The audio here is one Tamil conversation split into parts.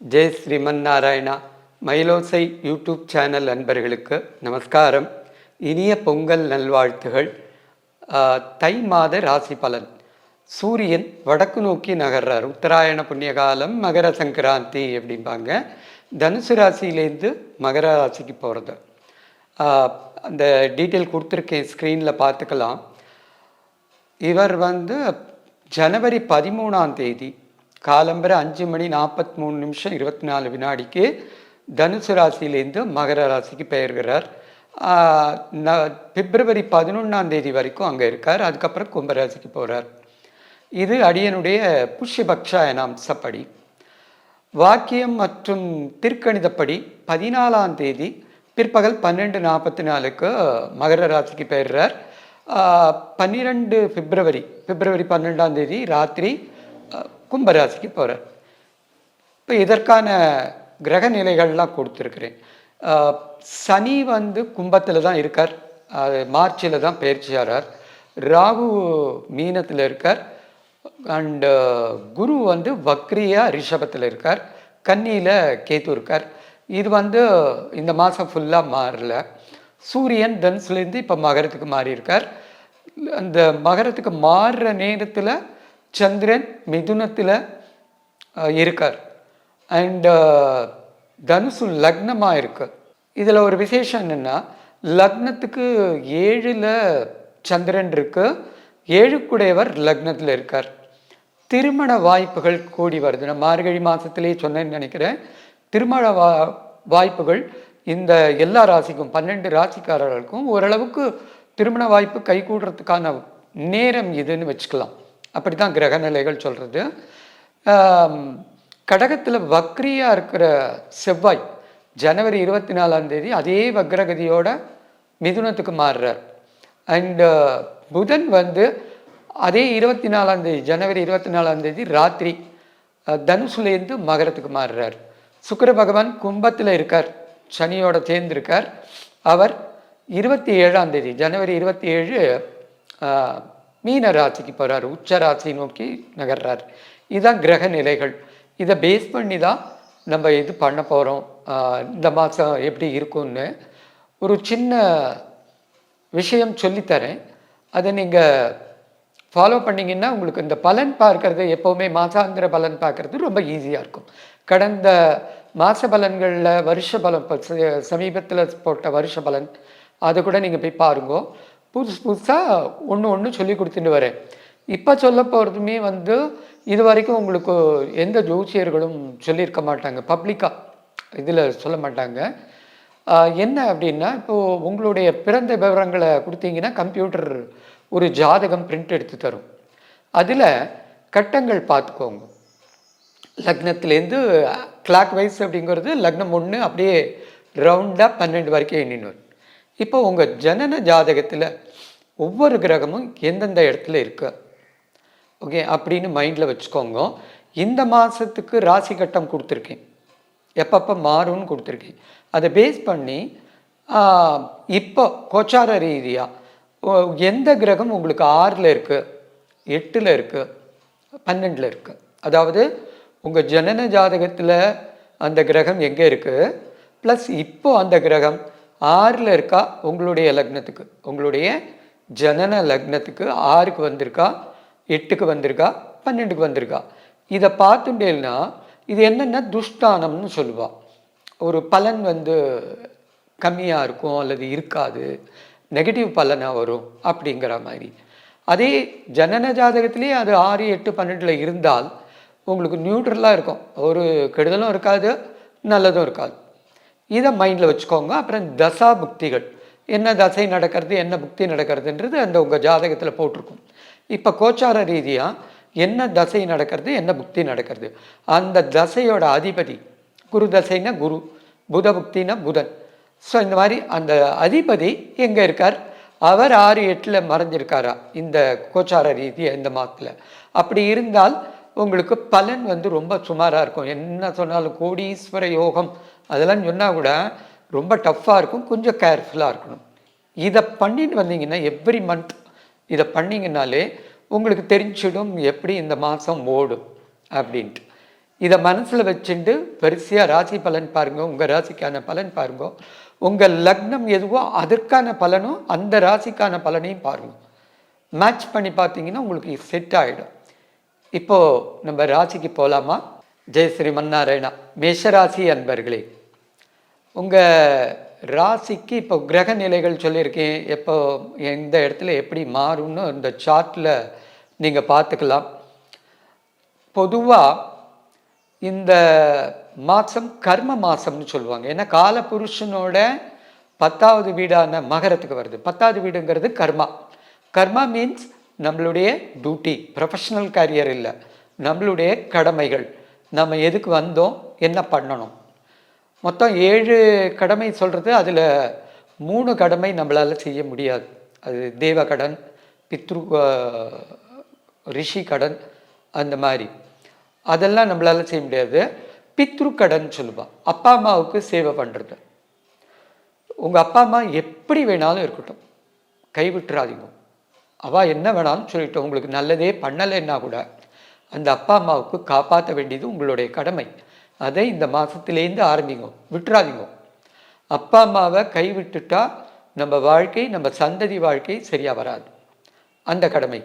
ஜெய் ஸ்ரீமன் நாராயணா மயிலோசை யூடியூப் சேனல் அன்பர்களுக்கு நமஸ்காரம். இனிய பொங்கல் நல்வாழ்த்துகள். தை மாத ராசி பலன். சூரியன் வடக்கு நோக்கி நகர்றார். உத்தராயண புண்ணிய காலம் மகர சங்கராந்தி அப்படிம்பாங்க. தனுசு ராசியிலேருந்து மகர ராசிக்கு போகிறது அந்த டீட்டெயில் கொடுத்துருக்கேன் ஸ்க்ரீனில் பார்த்துக்கலாம். இவர் வந்து ஜனவரி பதிமூணாம் தேதி காலம்பரை அஞ்சு மணி நாற்பத்தி மூணு நிமிஷம் இருபத்தி நாலு வினாடிக்கு தனுசு ராசியிலேருந்து மகர ராசிக்கு பெயர்கிறார் ந- பிப்ரவரி பதினொன்றாம் தேதி வரைக்கும் அங்கே இருக்கார். அதுக்கப்புறம் கும்பராசிக்கு போகிறார் இது அடியனுடைய புஷ்யபக்ஷா என அம்சப்படி வாக்கியம் மற்றும் திருக்கணிதப்படி பதினாலாம் தேதி பிற்பகல் பன்னெண்டு நாற்பத்தி நாலுக்கு மகர ராசிக்கு பெயர்றார். பன்னிரெண்டு பிப்ரவரி பிப்ரவரி பன்னெண்டாம் தேதி ராத்திரி கும்பராசிக்கு போகிறார் இப்போ இதற்கான கிரக நிலைகள்லாம் கொடுத்துருக்குறேன். சனி வந்து கும்பத்தில் தான் இருக்கார். அது மார்ச்சில் தான் பயிற்சியாகிறார் ராகு மீனத்தில் இருக்கார். அண்டு குரு வந்து வக்ரியா ரிஷபத்தில் இருக்கார். கன்னியில் கேத்து இருக்கார். இது வந்து இந்த மாதம் ஃபுல்லாக மாறல. சூரியன் தனுசுலேருந்து இப்போ மகரத்துக்கு மாறி இருக்கார் அந்த மகரத்துக்கு மாறுற நேரத்தில் சந்திரன் மிதுனத்தில் இருக்கார். அண்ட் தனுசு லக்னமாக இருக்கு. இதில் ஒரு விசேஷம் என்னென்னா லக்னத்துக்கு ஏழில் சந்திரன் இருக்கு. ஏழுக்குடையவர் லக்னத்தில் இருக்கார். திருமண வாய்ப்புகள் கூடி வருது. நான் மார்கழி மாதத்திலேயே சொன்னேன்னு நினைக்கிறேன். திருமண வா வாய்ப்புகள் இந்த எல்லா ராசிக்கும் பன்னெண்டு ராசிக்காரர்களுக்கும் ஓரளவுக்கு திருமண வாய்ப்பு கைகூடுறதுக்கான நேரம் இதுன்னு வச்சுக்கலாம். அப்படி தான் கிரக நிலைகள் சொல்கிறது கடகத்தில் வக்ரியாக இருக்கிற செவ்வாய் ஜனவரி இருபத்தி நாலாம் தேதி அதே வக்ரகதியோட மிதுனத்துக்கு மாறுறார். அண்டு புதன் வந்து அதே இருபத்தி நாலாம் தேதி ஜனவரி இருபத்தி நாலாம் தேதி ராத்திரி தனுசுலேருந்து மகரத்துக்கு மாறுறார். சுக்கர பகவான் கும்பத்தில் இருக்கார் சனியோட சேர்ந்திருக்கார். அவர் இருபத்தி ஏழாம் தேதி ஜனவரி இருபத்தி ஏழு மீன ராசிக்கு போகிறார் உச்ச ராசி நோக்கி நகர்றார். இதுதான் கிரக நிலைகள். இதை பேஸ் பண்ணி தான் நம்ம இது பண்ண போகிறோம் இந்த மாதம் எப்படி இருக்கும்னு ஒரு சின்ன விஷயம் சொல்லித்தரேன். அதை நீங்கள் ஃபாலோ பண்ணிங்கன்னா உங்களுக்கு இந்த பலன் பார்க்கறது எப்போவுமே மாசாந்திர பலன் பார்க்கறது ரொம்ப ஈஸியாக இருக்கும். கடந்த மாச பலன்களில் வருஷ பலன் இப்போ சமீபத்தில் போட்ட வருஷ பலன் அதை கூட நீங்கள் போய் பாருங்க. புதுசு புதுசாக ஒன்று ஒன்று சொல்லி கொடுத்துட்டு வரேன். இப்போ சொல்ல போகிறதுமே வந்து இது வரைக்கும் உங்களுக்கு எந்த ஜோசியர்களும் சொல்லியிருக்க மாட்டாங்க. பப்ளிக்காக இதில் சொல்ல மாட்டாங்க. என்ன அப்படின்னா இப்போது உங்களுடைய பிறந்த விவரங்களை கொடுத்தீங்கன்னா கம்ப்யூட்டர் ஒரு ஜாதகம் பிரிண்ட் எடுத்து தரும். அதில் கட்டங்கள் பார்த்துக்கோங்க. லக்னத்துலேருந்து கிளாக் வைஸ் அப்படிங்கிறது லக்னம் ஒன்று அப்படியே ரவுண்டாக பன்னெண்டு வரைக்கும் எண்ணின்னு வரும் இப்போ உங்கள் ஜனன ஜாதகத்தில் ஒவ்வொரு கிரகமும் எந்தெந்த இடத்துல இருக்கு? ஓகே அப்படின்னு மைண்டில் வச்சுக்கோங்க. இந்த மாதத்துக்கு ராசி கட்டம் கொடுத்துருக்கேன். எப்பப்போ மாறும்னு கொடுத்துருக்கேன். அதை பேஸ் பண்ணி இப்போ கோச்சார ரீதியாக எந்த கிரகம் உங்களுக்கு ஆறில் இருக்குது எட்டில் இருக்குது பன்னெண்டில் இருக்குது அதாவது உங்கள் ஜனன ஜாதகத்தில் அந்த கிரகம் எங்கே இருக்குது ப்ளஸ் இப்போ அந்த கிரகம் ஆறில் இருக்கா? உங்களுடைய லக்னத்துக்கு. உங்களுடைய ஜனன லக்னத்துக்கு ஆறுக்கு வந்திருக்கா? எட்டுக்கு வந்திருக்கா? பன்னெண்டுக்கு வந்திருக்கா? இதை பார்த்துட்டேன்னா இது என்னென்னா துஷ்டானம்னு சொல்லுவாள் ஒரு பலன் வந்து கம்மியாக இருக்கும் அல்லது இருக்காது. நெகட்டிவ் பலனாக வரும் அப்படிங்கிற மாதிரி. அதே ஜனன ஜாதகத்திலே அது ஆறு எட்டு பன்னெண்டில் இருந்தால் உங்களுக்கு நியூட்ரலாக இருக்கும். ஒரு கெடுதலும் இருக்காது நல்லதும் இருக்காது. இதை மைண்டில் வச்சுக்கோங்க. அப்புறம் தசா புக்திகள். என்ன தசை நடக்கிறது என்ன புக்தி நடக்கிறதுன்றது அந்த உங்கள் ஜாதகத்தில் போட்டிருக்கும். இப்போ கோச்சார ரீதியாக என்ன தசை நடக்கிறது என்ன புக்தி நடக்கிறது? அந்த தசையோட அதிபதி குரு தசைன்னா குரு புத புக்தினா புதன். ஸோ இந்த மாதிரி அந்த அதிபதி எங்கே இருக்கார்? அவர் ஆறு எட்டில் மறைஞ்சிருக்காரா? இந்த கோச்சார ரீதியாக இந்த மாதத்தில். அப்படி இருந்தால் உங்களுக்கு பலன் வந்து ரொம்ப சுமாராக இருக்கும். என்ன சொன்னாலும் கோடீஸ்வர யோகம் அதெல்லாம் சொன்னால் கூட ரொம்ப டஃப்பாக இருக்கும் கொஞ்சம் கேர்ஃபுல்லாக இருக்கணும். இதை பண்ணிட்டு வந்தீங்கன்னா எவ்ரி மந்த் இதை பண்ணீங்கன்னாலே உங்களுக்கு தெரிஞ்சிடும் எப்படி இந்த மாதம் ஓடும் அப்படின்ட்டு. இதை மனசில் வச்சுட்டு பெருசியாக ராசி பலன் பாருங்கள் உங்கள் ராசிக்கான பலன் பாருங்க. உங்கள் லக்னம் எதுவோ அதற்கான பலனும் அந்த ராசிக்கான பலனையும் பாருங்க. மேட்ச் பண்ணி பார்த்தீங்கன்னா உங்களுக்கு செட் ஆகிடும் இப்போது நம்ம ராசிக்கு போகலாமா ஜெய் ஸ்ரீ மன்னாராயணா மேஷராசி அன்பர்களே உங்கள் ராசிக்கு இப்போ கிரக நிலைகள் சொல்லியிருக்கேன். எப்போ எந்த இடத்துல எப்படி மாறும்னு இந்த சார்ட்டில் நீங்கள் பார்த்துக்கலாம். பொதுவாக இந்த மாதம் கர்ம மாதம்னு சொல்லுவாங்க. ஏன்னா காலபுருஷனோட பத்தாவது வீடான மகரத்துக்கு வருது. பத்தாவது வீடுங்கிறது கர்மா. கர்மா மீன்ஸ் நம்மளுடைய டியூட்டி ப்ரொஃபஷ்னல் கரியர் இல்லை. நம்மளுடைய கடமைகள். நம்ம எதுக்கு வந்தோம் என்ன பண்ணணும்? மொத்தம் ஏழு கடமை சொல்கிறது அதில் மூணு கடமை நம்மளால் செய்ய முடியாது. அது தேவ கடன் பித்ரு ரிஷி கடன் அந்த மாதிரி. அதெல்லாம் நம்மளால் செய்ய முடியாது. பித்ரு கடன் சொல்லுவான். அப்பா அம்மாவுக்கு சேவை பண்ணுறது உங்கள் அப்பா அம்மா எப்படி வேணாலும் இருக்கட்டும். கைவிட்டுறாதீங்க. அவள் என்ன வேணாலும் சொல்லிட்டோம் உங்களுக்கு நல்லதே பண்ணலைன்னா கூட அந்த அப்பா அம்மாவுக்கு காப்பாற்ற வேண்டியது உங்களுடைய கடமை. அதை இந்த மாதத்துலேருந்து ஆரம்பிங்க விட்டுறாதீங்க. அப்பா அம்மாவை கைவிட்டுட்டா நம்ம வாழ்க்கை நம்ம சந்ததி வாழ்க்கை சரியாக வராது. அந்த கடமை.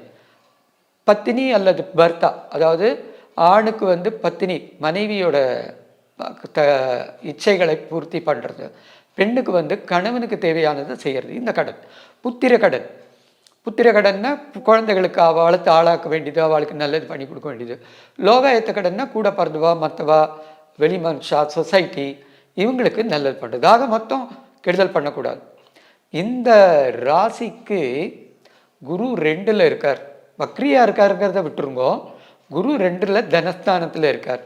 பத்தினி அல்லது பர்த்தா அதாவது ஆணுக்கு வந்து பத்தினி மனைவியோட த இச்சைகளை பூர்த்தி பண்ணுறது பெண்ணுக்கு வந்து கணவனுக்கு தேவையானதை செய்கிறது இந்த கடன். புத்திர கடன். புத்திர கடன்னா குழந்தைகளுக்கு அவ வளர்த்து ஆளாக்க வேண்டியது அவளுக்கு நல்லது பண்ணி கொடுக்க வேண்டியது. லோகாயத்த கடன்னா கூட பிறந்தவா மற்றவா வெளி மனுஷா சொசைட்டி இவங்களுக்கு நல்லது பண்ணுறது ஆக மொத்தம் கெடுதல் பண்ணக்கூடாது. இந்த ராசிக்கு குரு ரெண்டில் இருக்கார். வக்ரியா இருக்காருங்கிறத விட்டுருங்கோ. குரு ரெண்டில் தனஸ்தானத்தில் இருக்கார்.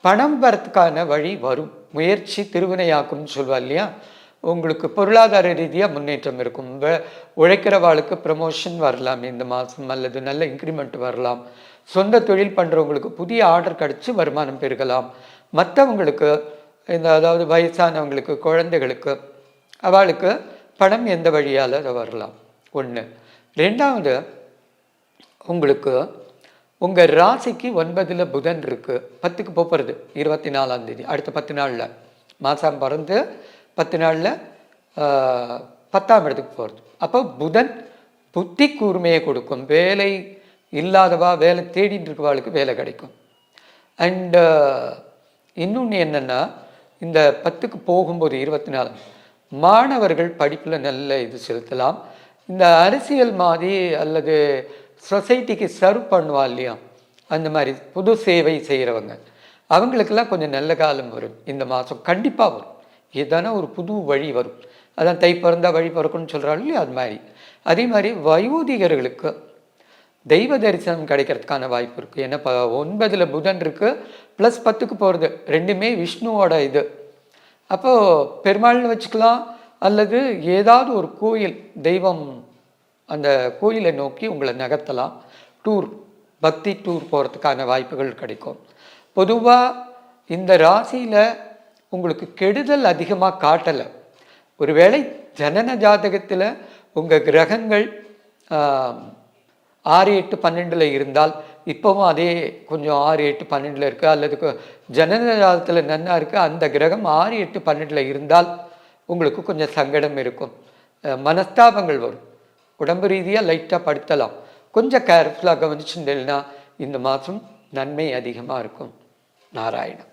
பணம் வரத்துக்கான வழி வரும். முயற்சி திருவினையாக்கும்னு சொல்லுவா இல்லையா? உங்களுக்கு பொருளாதார ரீதியாக முன்னேற்றம் இருக்கும். உழைக்கிறவாளுக்கு ப்ரமோஷன் வரலாம் இந்த மாதம் அல்லது நல்ல இன்க்ரிமெண்ட் வரலாம். சொந்த தொழில் பண்ணுறவங்களுக்கு புதிய ஆர்டர் கிடச்சி வருமானம் பெருகலாம். மற்றவங்களுக்கு இந்த அதாவது வயசானவங்களுக்கு குழந்தைகளுக்கு அவளுக்கு பணம் எந்த வழியால் வரலாம்? ஒன்று ரெண்டாவது உங்களுக்கு உங்கள் ராசிக்கு ஒன்பதில் புதன் இருக்குது பத்துக்கு போகிறது இருபத்தி நாலாம் தேதி அடுத்த பத்து நாளில். மாதம் பிறந்து பத்து நாளில் பத்தாம் இடத்துக்கு போகிறது அப்போ புதன் புத்தி கூர்மையை கொடுக்கும். வேலை இல்லாதவா வேலை தேடிட்டு இருக்கவாளுக்கு வேலை கிடைக்கும். அண்டு இன்னொன்று என்னென்னா இந்த பத்துக்கு போகும்போது இருபத்தி நாலு மாணவர்கள் படிப்பில் நல்ல இது செலுத்தலாம். இந்த அரசியல் மாதிரி அல்லது சொசைட்டிக்கு சர்வ் பண்ணுவா இல்லையா? அந்த மாதிரி புது சேவை செய்கிறவங்க அவங்களுக்கெல்லாம் கொஞ்சம் நல்ல காலம் வரும். இந்த மாதம் கண்டிப்பாக வரும். ஏதான ஒரு புது வழி வரும். அதான் தை பிறந்தால் வழி பிறக்கும்னு சொல்கிறாள் இல்லையா? அது மாதிரி. அதே மாதிரி வயோதிகர்களுக்கு தெய்வ தரிசனம் கிடைக்கிறதுக்கான வாய்ப்பு இருக்குது ஏன்னா இப்போ ஒன்பதில் புதன் இருக்குது ப்ளஸ் பத்துக்கு போகிறது ரெண்டுமே விஷ்ணுவோட இது. அப்போது பெருமாள்னு வச்சுக்கலாம் அல்லது ஏதாவது ஒரு கோயில் தெய்வம் அந்த கோயிலை நோக்கி உங்களை நகர்த்தலாம். டூர் பக்தி டூர் போகிறதுக்கான வாய்ப்புகள் கிடைக்கும். பொதுவாக இந்த ராசியில் உங்களுக்கு கெடுதல் அதிகமாக காட்டலை. ஒருவேளை ஜனன ஜாதகத்தில் உங்கள் கிரகங்கள் ஆறு எட்டு பன்னெண்டில் இருந்தால் இப்போவும் அதே கொஞ்சம் ஆறு எட்டு பன்னெண்டில் இருக்குது அல்லது ஜனன ஜாதகத்தில் நன்னா இருக்குது அந்த கிரகம் ஆறு எட்டு பன்னெண்டில் இருந்தால் உங்களுக்கு கொஞ்சம் சங்கடம் இருக்கும். மனஸ்தாபங்கள் வரும். உடம்பு ரீதியாக லைட்டாக படுத்தலாம். கொஞ்சம் கேர்ஃபுல்லாக கவனிச்சுட்டேன்னா இந்த மாதம் நன்மை அதிகமாக இருக்கும். நாராயணம்